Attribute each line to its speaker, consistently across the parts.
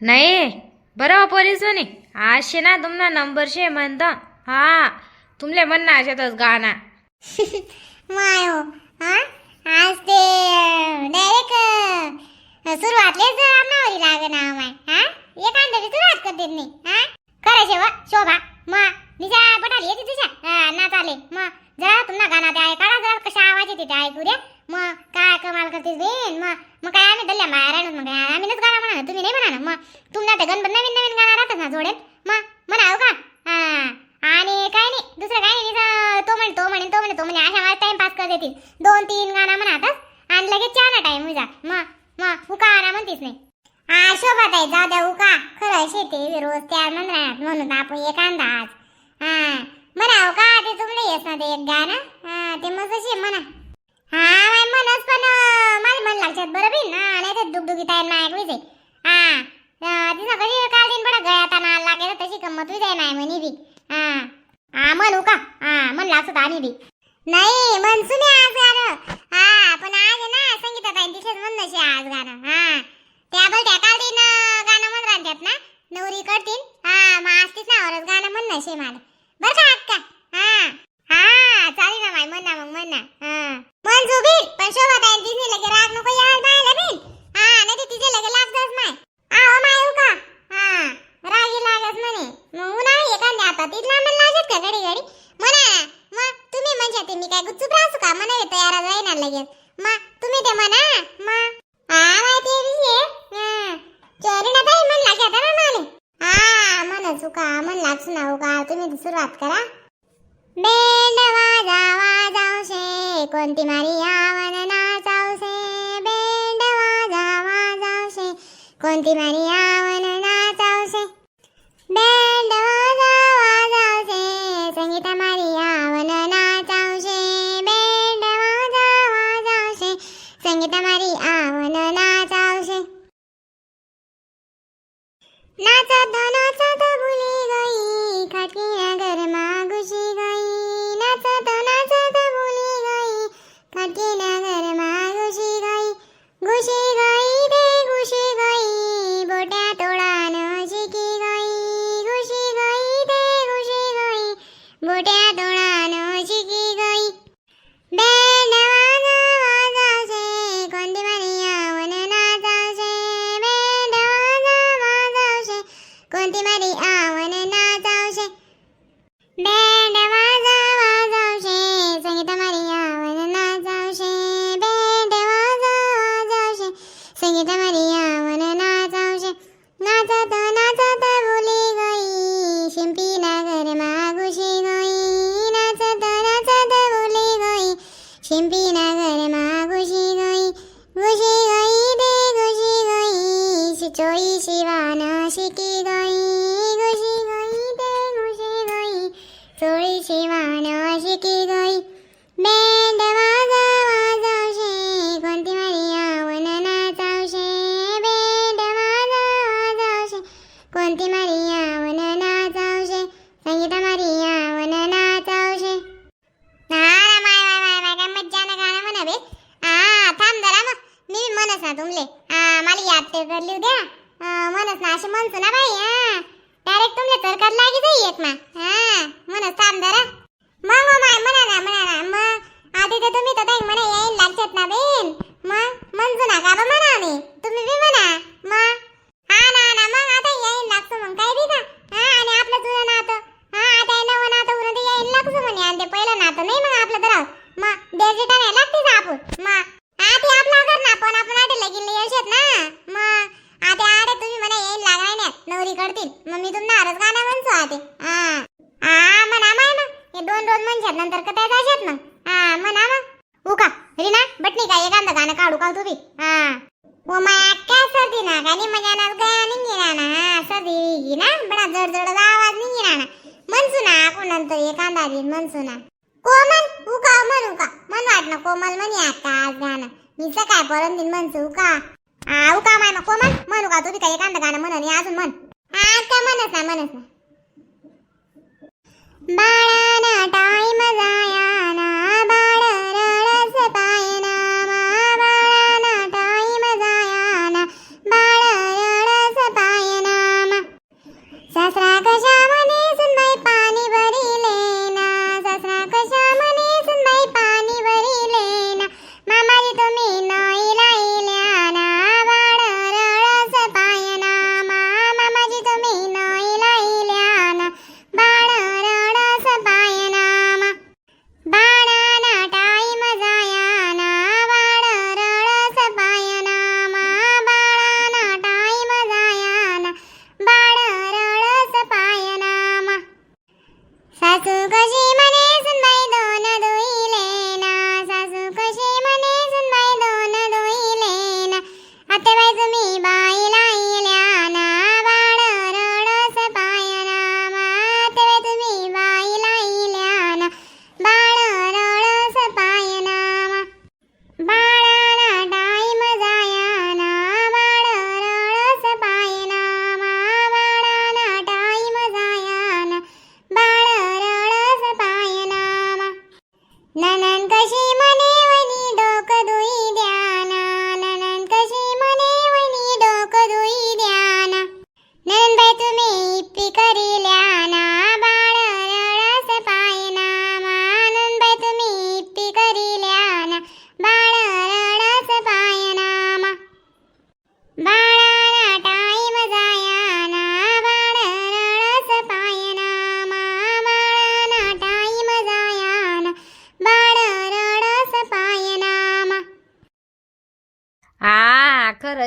Speaker 1: नाही बरं हो पोलीस म्हणे आशे ना तुमना नंबर शे म्हणता. हा तुमले म्हणणं अशातच गाणा.
Speaker 2: माय हो हा? आज ते डायरेक्ट सुरुवातलेच आमनावरी लागे ना माय हा? एखाद्या सुरुवात करते नाही हा? करायचे शेवा शोभा मा. निजा पटाली येते तुझ्या? ना नाच आले मग जा तुम्हाला गाणं ते ऐका जरा कशा आवाज येते ते ऐकू द्या मग काय कमाल करतेस बेन मग मग काय आम्ही दल्ल्या माया राहिलो मग काय आम्हीच गाणं म्हणा तुम्ही नाही म्हणा मग तुमना ते गणपत नवीन नवीन गाणं राहतात ना जोडेल मग म्हणाव का? आणि काय नाही दुसरं काय नाही तो म्हणे तो म्हणे तो म्हणे तो म्हणे अशा टाइम पास करत येतील दोन तीन गाणं म्हणतात. आणि लगेच चहा टाइम उजा मग मग उका आरा म्हणतीस नाही. हा शोभात आहे जाऊ द्या उका. खरं शेती रोज त्या मंदिरात म्हणून आपण एक अंदाज हा. म्हणाव का ते तुमले येस ना ते एक गाणं? हा ते मस्त म्हणा. हा माय म्हणच पण माझे मन लागतात बरं बी ना नाही तर दुगदुगी टाइम नाही ऐकवीच हा. तिचा कशी काल दिन बडा गळ्यात ना लागेल तशी गंमत होई जाय नाही म्हणी बी. हा. हा म्हणू का? हा मन लागत आम्ही बी. नाही म्हणसू मी आज गाणं. हा पण आज ना संगीता ताई तिथेच म्हणणं शे आज गाणं. हा. त्या बोल त्या काल दिन गाणं म्हण राहतात ना नवरी करतील. हा मग आज तीच नावरच गाणं म्हणणं शे मला. बर का अक्का हा. हा चालेल ना माय म्हणा मग म्हणा हा. मन जुबील पण शोभा ताई तिने लगे राग नको यार बायला बिन हा नाही तर तिचे लगे लागतच माय आहो माय उका हा रागी लागत म्हणे मग उन्हाळी एखाद्या आता तिथला मला लागत का घडी घडी म्हणा ना मग तुम्ही म्हणजे ते मी काय गुच्चूप राहू का म्हणा तयार जाईना लगेच मग तुम्ही ते म्हणा मग हा माहिती आहे विषय चोरीला ताई मन लागत ना माने का? म्हणलाच चुका मन ना हो उका तुम्ही सुरुवात करा. बेंड वाजा वाजावशे कोणती मारी आवन नाचावशे. बेंड वाजा वाजावशे कोणती मारी आवन चोळी शिवान शिकी गई बेंड वाजा वाजावशे कोणती मारी आवन नाचावशे. बेंड वाजा वाजावशे कोणती मारी आवन नाचावशे. संगीता मारी आवन नाचावशे. हा माय माय माय माय काय मज्जा ना गाणं म्हणावे आ थांब जरा मग मी म्हणस ना तुमले. मला याद ते करली द्या म्हणस ना अशी म्हणतो ना बाई हा डायरेक्ट तुमले सरकार लागी जाई येत मा. हा म्हणस थांब जरा. मग हो माय म्हणा ना म्हणा ना. मग आधी तर तुम्ही तर ताई म्हणा येईन लागतात ना बेन मग म्हणतो ना का बा म्हणा मी तुम्ही बी म्हणा. मग हा ना ना मग आता येईन लागतो मग काय बी का हा आणि आपलं जुनं नातं. हा आता हे नवं नातं उन्हा ते येईन लागतो म्हणे. आणि ते पहिलं नातं नाही मग आपलं तर मग डेजिटा नाही लागतेच आपण. मग हा ते आपला कर ना पण आपण आटे लगीन येशीत ना. नाही करतील. मग मी तुम्हाला आरच गाणं म्हणतो आते हा. हा म्हणा माय मग हे दोन रोज म्हणशात नंतर कथा जाशात मग. हा म्हणा मग उका रीना बटणी का एखादं गाणं काढू का तुम्ही? हा. ओ माय काय सर्दी ना गाणी मजानात गया निघी ना हा सर्दी ना बडा जड जड आवाज निघी ना म्हणसू ना आपण एखादा दिन म्हणसू ना. कोमल उका म्हणू का मन वाटणं कोमल म्हणी आता आज गाणं. मी सकाळ परत दिन म्हणसू का हा उका माय कोमल म्हणू का तुम्ही काय एखादं गाणं म्हण अजून म्हण. हा काय म्हणत ना म्हणत ना बाळाना टाईम जायाना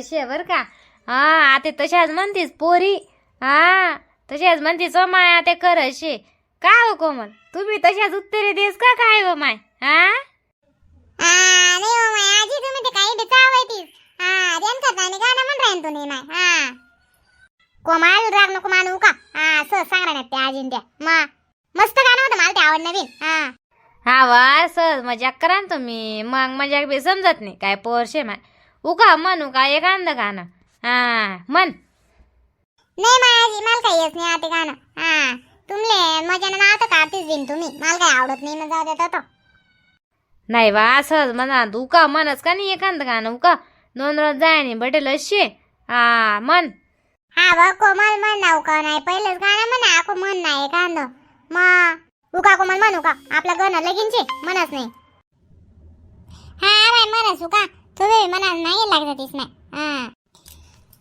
Speaker 1: हा शे बर का? हा आता तशाच म्हणतीस पोरी. हा तशाच म्हणतीस ओ माय आता खरं शे का हो कोमल? तुम्ही तशाच उत्तरे देस का काय हो माय? हा?
Speaker 2: आ, नाही हो माय आजी तुम्ही ते काही बेचावायतीस हा करता आणि गाणं म्हण राहीन तुम्ही माय हा. कोमाल राग नको मानू का? हा सहज सांग राहण्यात त्या आजीन त्या. मा मस्त गाणं होतं मला ते आवड नवीन हा.
Speaker 1: हा वा सहज मजाक करा ना तुम्ही. मग मजाक बी समजत नाही काय पोरशे माय. उका म्हणू का एखादं गाणं. हा म्हण.
Speaker 2: नाही मायाजी मला काही येत नाही आता गाणं. हा तुमले मजानं नावं काढतीच बिन तुम्ही? मला काही आवडत नाही ना जाऊ देत होतं
Speaker 1: नाही वा सहज म्हणा उका म्हणच का नाही एखादं गाणं उका दोन रोज जाय नाही भेटेल अशी. हा म्हण.
Speaker 2: हा बघ कोमल म्हण ना उका नाही पहिलेच गाणं म्हणा आको म्हण नाही एखादं मग उका कोमल म्हणू का आपलं गाणं लगीनचे म्हणच नाही. हा भाई म्हणस उका तुझे मनात नाही लागत नाही हा.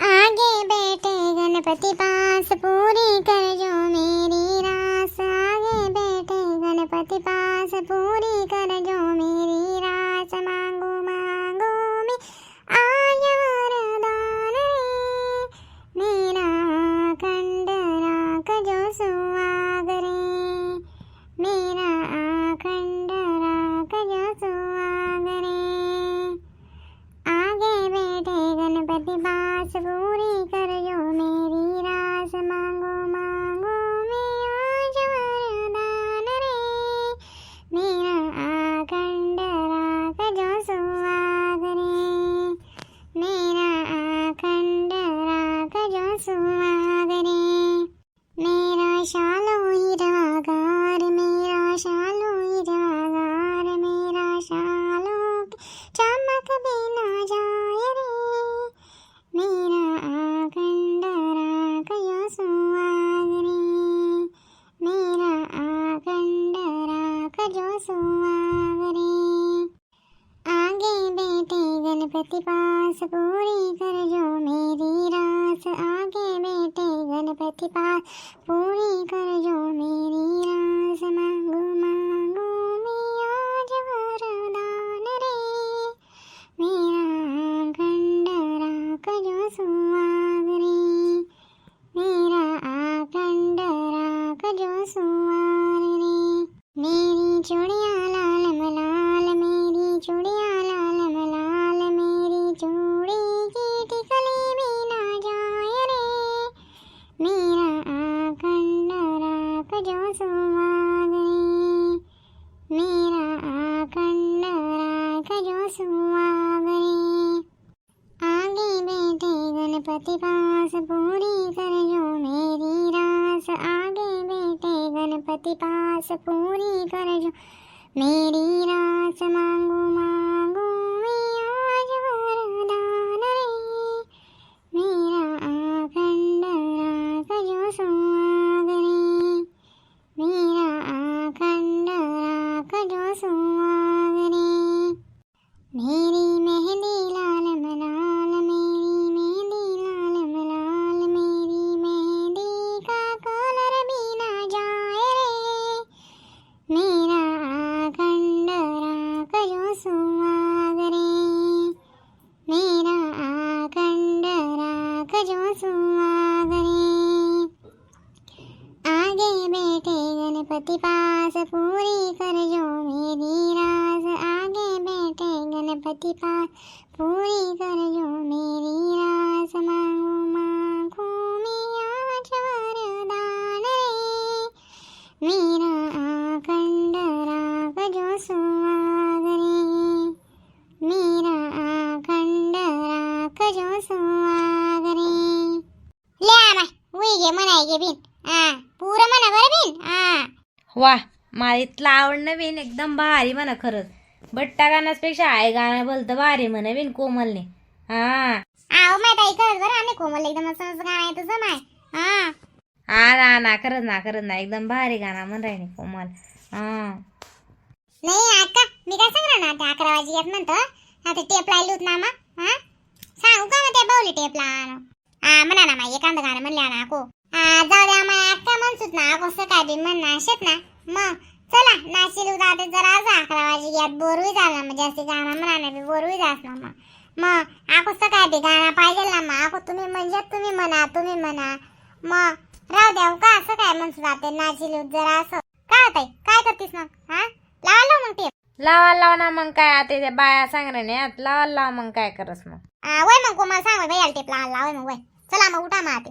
Speaker 2: आगे बैठे गणपति पास पूरी कर जो मेरी रास. आगे बैठे गणपति पास पूरी कर जो मेरी रास. मांगो मांगो गणपति पास पूरी कर जो मेरी रास। आगे बैठे गणपति पास पूरी कर जो मेरी रास। मांगो मांगो मैं आज वरदान रे। मेरा खंड राख जो सुहाग रे। मेरा आखंड राख जो सुहाग रे। मेरी चुड़ी बैठे गणपति पास पूरी कर जो मेरी रास। आगे बैठे गणपति गणपति पास पूरी कर गणपति
Speaker 1: वा मला इथलं आवडणं बिन एकदम भारी म्हणा खरंच. बट्टा गाण्यापेक्षा आहे गाणं भलतं भारी म्हणा बिन कोमलने. हा.
Speaker 2: आहो माहीत आहे खरंच बरं आम्ही कोमल एकदम असं असं गाणं आहे तुझं माय. हा.
Speaker 1: हा ना ना खरंच ना खरंच ना एकदम भारी गाणं म्हण राहिली कोमल. हा.
Speaker 2: नाही अक्का मी काय सांगणार ना ते अकरा वाजे येत म्हणतो. आता टेप लायली होत ना मग हा? सांगू का मग ते बावली टेप लावणं हा म्हणा ना मग एखादं गाणं म्हणल्या ना हा जाऊ द्या मग अको सकाळी बी म्हणणं शेत ना. मग चला नाशिल जाते जरा आज अकरा वाजे यात बोरवी झाला मग जास्ती गाणं म्हणा बी बोरवी जास ना मग मग ako सकाळी बी गाणं पाहिजे ना मग. ako तुम्ही म्हणजे तुम्ही म्हणा तुम्ही म्हणा. मग राहू द्या का असं काय म्हणतो जाते नाशिल जरा असं. काय होतंय काय करतीस मग हा? लावलो मग टेप
Speaker 1: लावा लावा ना मग काय आता त्या बाया सांगणार नाही लावा लावा मग काय करस मग.
Speaker 2: वय मग कोमल सांग भैया टेप लावला वय मग वय. चला मग उठा मग आते.